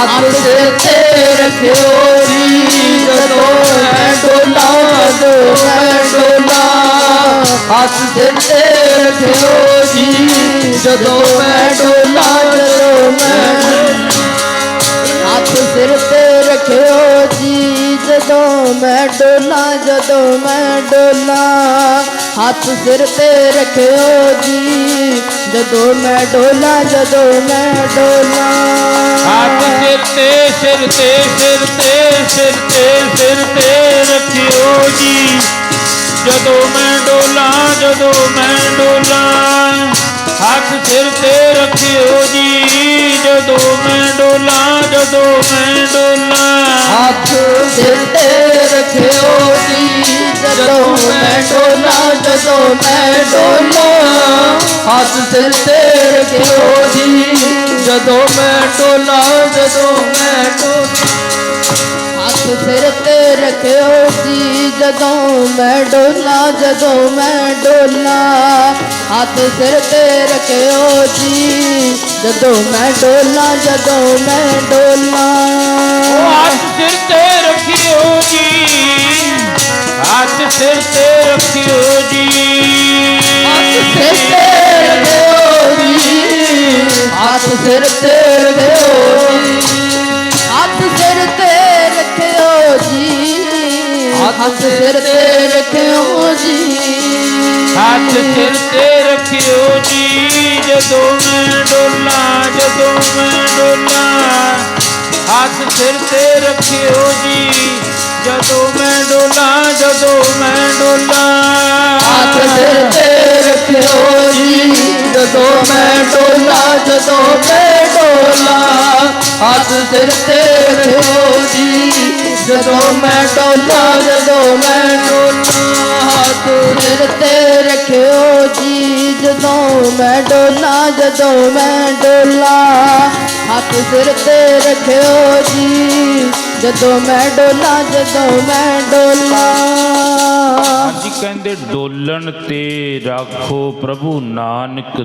ਹੱਥ ਸਿਰ ਤੇ ਰੱਖਿਓ ਜੀ ਜਦੋਂ ਮੈਂ ਡੋਲਾ ਜਦੋਂ ਮੈਂ ਡੋਲਾਂ। ਹੱਥ ਸਿਰ ਤੇ ਰੱਖਿਓ ਜੀ ਜਦੋਂ ਮੈਂ ਡੋਲਾ, ਜਦੋਂ ਮੈਂ ਹੱਥ ਸਿਰ ਤੇ ਰੱਖਿਓ ਜੀ ਜਦੋਂ ਮੈਂ ਡੋਲਾ, ਜਦੋਂ ਮੈਂ ਡੋਲਾ। ਹੱਥ ਸਿਰ ਤੇ ਰੱਖਿਓ ਜੀ ਜਦੋਂ ਮੈਂ ਡੋਲਾਂ ਜਦੋਂ ਮੈਂ ਡੋਲਾਂ ਹੱਥ ਸਿਰ ਤੇ ਸਿਰ ਤੇ ਸਿਰ ਤੇ ਸਿਰ ਤੇ ਸਿਰ ਤੇ ਰੱਖਿਓ ਜੀ ਜਦੋਂ ਮੈਂ ਡੋਲਾਂ ਜਦੋਂ ਮੈਂ ਡੋਲਾਂ ਹੱਥ ਸਿਰ ਤੇ ਰੱਖਿਓ ਜੀ ਜਦੋਂ ਮੈਂ ਡੋਲਾਂ ਜਦੋਂ ਮੈਂ ਡੋਲਾਂ ਹੱਥ ਸਿਰ ਤੇ ਰੱਖਿਓ ਜੀ ਜਦੋਂ ਮੈਂ ਡੋਲਾਂ ਜਦੋਂ ਮੈਂ ਡੋਲਾ ਹੱਥ ਸਿਰ ਤੇ ਰੱਖਿਓ ਜੀ ਜਦੋਂ ਮੈਂ ਡੋਲਾ ਜਦੋਂ ਮੈਂ ਡੋਲਾਂ ਹੱਥ ਸਿਰ ਤੇ ਰੱਖਿਓ ਜੀ, ਜਦੋਂ ਮੈਂ ਡੋਲਾ, ਜਦੋਂ ਮੈਂ ਡੋਲਾਂ। ਹੱਥ ਸਿਰ ਤੇ ਰੱਖਿਓ ਜੀ, ਜਦੋਂ ਮੈਂ ਡੋਲਾਂ, ਜਦੋਂ ਮੈਂ ਡੋਲਾਂ। ਸਿਰ ਤੇ ਰੱਖਿਓ ਜੀ। ਹੱਥ ਸਿਰ ਤੇ ਰੱਖਿਓ ਜੀ। ਹੱਥ ਸਿਰ ਤੇ ਰੱਖਿਓ ਜੀ। ਹੱਥ ਸਿਰ ਤੇ ਰੱਖਿਓ ਜੀ। ਹੱਥ ਸਿਰ ਤੇ ਰੱਖਿਓ ਜੀ। ਹੱਥ ਸਿਰ ਤੇ ਰੱਖਿਓ ਜੀ। ਜਦੋਂ ਮੈਂ ਡੋਲਾਂ ਜਦੋਂ ਮੈਂ ਡੋਲਾਂ। ਹੱਥ ਸਿਰ ਤੇ ਰੱਖਿਓ ਜੀ। ਜਦੋਂ ਮੈਂ ਡੋਲਾ, ਜਦੋਂ ਮੈਂ ਡੋਲਾ। ਹੱਥ ਸਿਰ ਤੇ ਰੱਖਿਓ ਜੀ, ਜਦੋਂ ਮੈਂ ਡੋਲਾ, ਜਦੋਂ ਮੈਂ ਡੋਲਾ। ਹੱਥ ਸਿਰ ਤੇ ਰੱਖਿਓ ਜੀ, ਜਦੋਂ ਮੈਂ ਡੋਲਾ, ਜਦੋਂ ਮੈਂ ਡੋਲਾ। ਹੱਥ ਸਿਰ ਤੇ ਰੱਖਿਓ ਜੀ, ਜਦੋਂ ਮੈਂ ਡੋਲਾ, ਜਦੋਂ ਮੈਂ ਡੋਲਾ। ਹੱਥ ਸਿਰ ਤੇ ਰੱਖਿਓ ਜੀ ਜਦੋਂ ਮੈਂ ਡੋਲਾ ਜਦੋਂ ਮੈਂ ਡੋਲਾ। ਅੱਜ ਕਹਿੰਦੇ ਡੋਲਣ ਤੇ ਰਾਖੋ ਪ੍ਰਭੂ ਨਾਨਕ